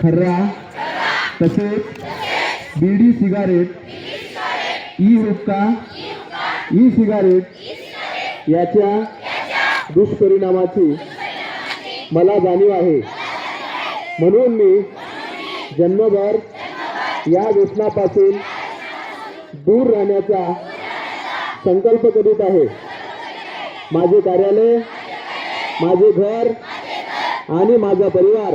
खर्रा तसेच bidi cigarette E hookah E cigarette याच्या दुष्परिणामाची मला जाणीव आहे. म्हणून मी जन्मभर या व्यसनापासून दूर राहण्याचा संकल्प करीत आहे. माझे कार्यालय माझे घर आणि माझा परिवार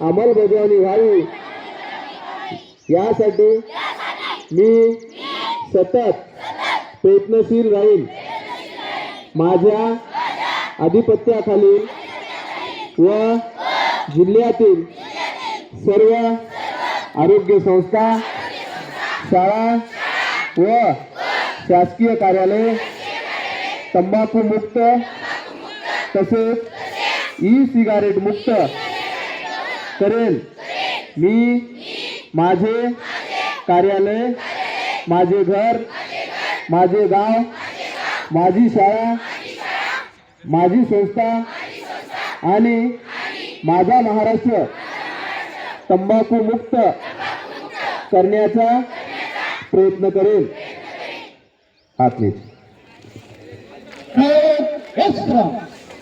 अंमलबजावणी व्हावी. यासाठी मी सतत प्रयत्नशील राहील. माझ्या आधिपत्याखाली व जिल्ह्यातील सर्व आरोग्य संस्था शाळा व शासकीय कार्यालय तंबाखू मुक्त तसेच ई सिगारेट मुक्त करेल. मी माझे कार्यालय माझे घर माझे गाव माझी शाळा माझी संस्था आणि माझा महाराष्ट्र तंबाखू मुक्त करण्याचा प्रयत्न करेल. हात